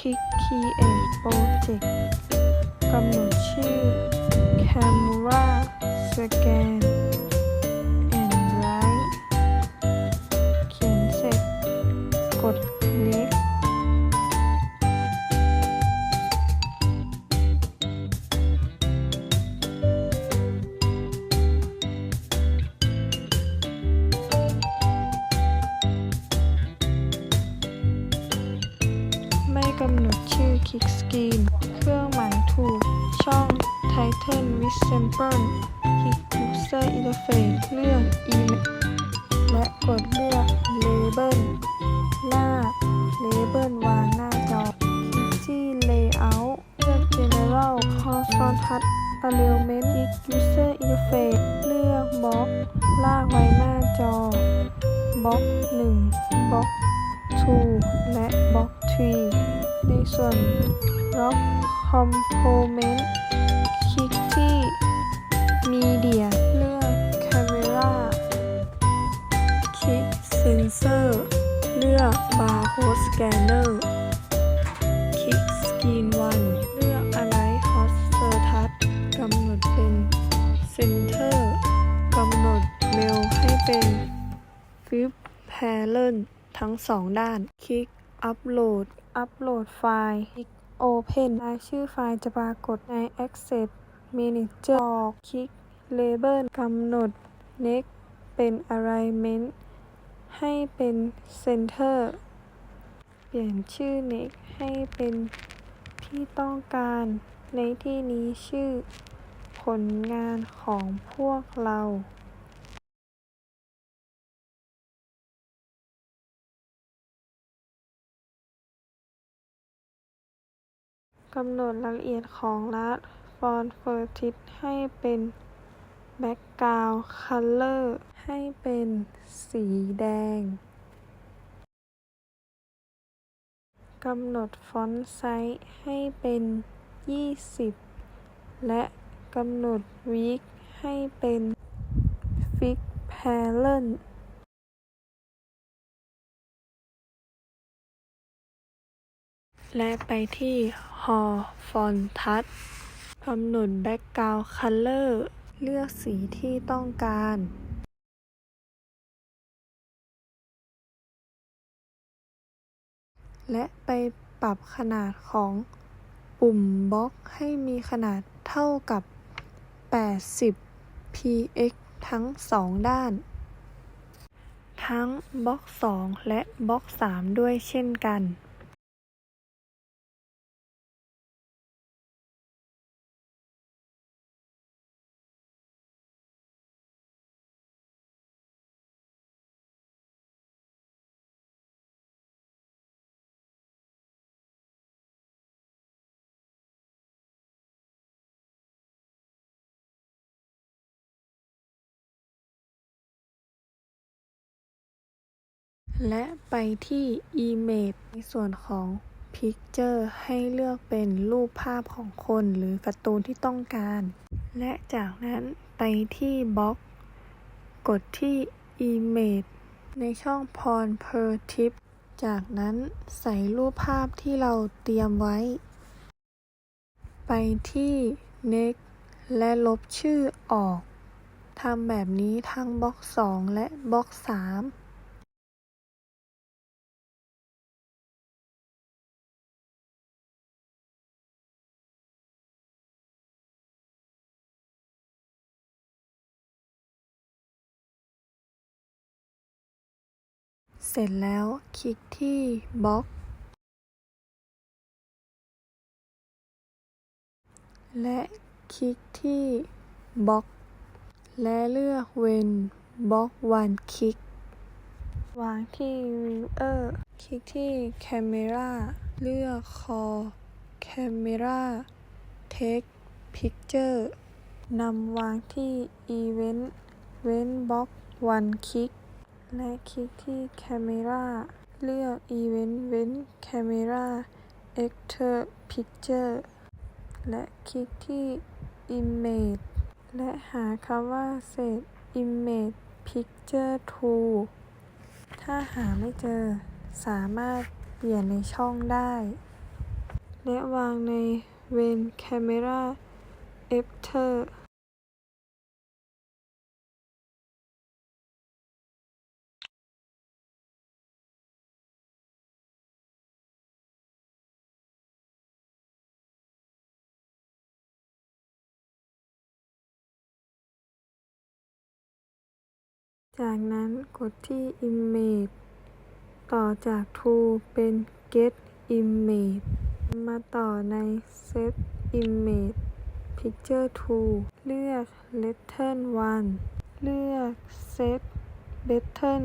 คลิก Create Project กำหนดชื่อ Camera Scan กำหนดชื่อ Kick Screen เครื่องหมายถูก ช่อง Title with Sample Kick User Interface เลือก Email และกดเลือก Label หน้า Label วางหน้าจอ คลิกที่ Layout เลือก General Contrast Alignment Kick User Interface เลือก Box ลากไว้หน้าจอ Box 1 Box 2และ Box 3 ในส่วน Lock Component คลิกที่ Media เลือก Camera คลิก Sensor เลือก Barcode Scanner คลิก Screen 1 เลือก Align Cursor Touch กำหนดเป็น Center กำหนด Mail ให้เป็น Flip Parent ทั้งสองด้าน คลิก Upload อัปโหลดไฟล์ คลิก Open รายชื่อไฟล์จะปรากฏใน Access Manager ออกคลิก Label กำหนด Next เป็น Alignment ให้เป็น Center เปลี่ยนชื่อ Next ให้เป็นที่ต้องการ ในที่นี้ชื่อ ผลงานของพวกเรา กำหนดรายละเอียดของรัฐฟอนต์เฟอร์ทิสให้เป็นแบ็กกราวด์คัลเลอร์ให้เป็นสีแดง กำหนดฟอนต์ไซส์ให้เป็น 20 และกำหนดวีคให้เป็นฟิกแพลน และไปที่ Hall Font Touch กำหนด Background Color เลือกสีที่ต้องการและไปปรับขนาดของปุ่มบล็อกให้มีขนาดเท่ากับ 80 px ทั้งสองด้าน ทั้งบล็อก 2 และบล็อก 3 ด้วยเช่นกัน และไปที่ Image ในส่วนของ Picture ให้เลือกเป็นรูปภาพของคนหรือการ์ตูนที่ต้องการ และจากนั้นไปที่บล็อกกดที่ Image ในช่อง Pawn per Tip จากนั้นใส่รูปภาพที่เราเตรียมไว้ ไปที่ Next และลบชื่อออกทำแบบนี้ทั้งบล็อก 2 และบล็อก 3 เสร็จแล้วคลิกที่บล็อก และคลิกที่บล็อก และเลือกเว้นบล็อกวันคลิกวางที่ Viewer คลิกที่ Camera เลือก Call Camera Take Picture นำวางที่ Event เว้นบล็อกวันคลิก และคลิกที่ Camera เลือก Event เว้น Camera Enter Picture และคลิกที่ Image และหาคำว่า Save Image Picture to ถ้าหาไม่เจอ สามารถเปลี่ยนในช่องได้ และวางในเวน Camera After จากนั้นกดที่ Image ต่อจาก To เป็น Get Image มาต่อใน Set Image Picture to เลือก Letter 1เลือก Set Letter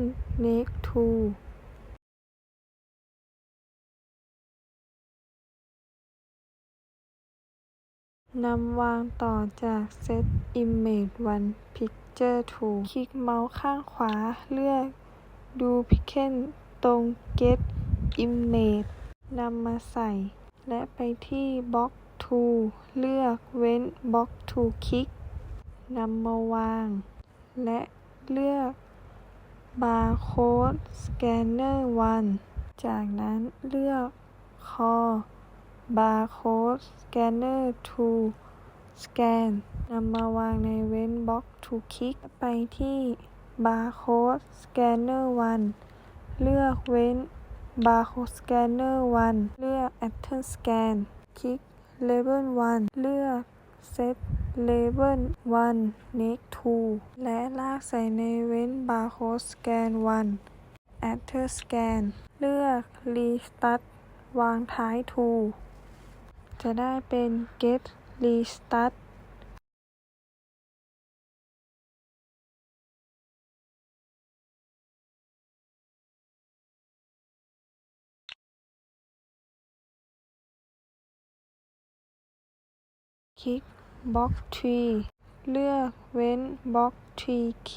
Next to นำวางต่อจาก Set Image 1 Picture to คลิกเมาส์ข้างขวาเลือก Duplicate ตรง Get Image นำมาใส่ และไปที่ Box to เลือกเว้น Box to คลิกนำมาวาง และเลือก Barcode Scanner 1 จากนั้นเลือก Call บาร์โค้ดสแกนเนอร์ทูสแกนนำมาวางในเว้นบล็อกทูคลิกไปที่บาร์โค้ดสแกนเนอร์วันเลือกเว้นบาร์โค้ดสแกนเนอร์วันเลือก Action Scan คลิก Label 1 เลือกเ Set Label 1 Next 2 และลากใส่ในเว้นบาร์โค้ดสแกน1 Enter สแกนเลือกรีสตาร์ทวางท้าย 2 จะได้เป็น Get Restart คลิก Box Tree เลือกเว้น Box Tree ค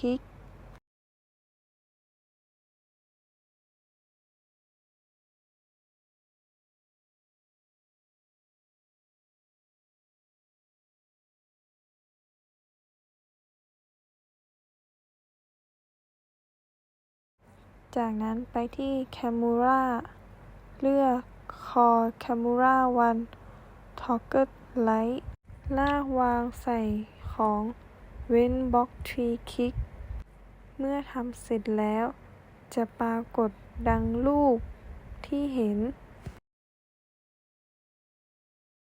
จากนั้นไปที่ Camera เลือก Call Camera 1 Toggle Light ลากวางใส่ของเว้น Box Tree คลิก เมื่อทำเสร็จแล้ว จะปรากฏดังรูปที่เห็น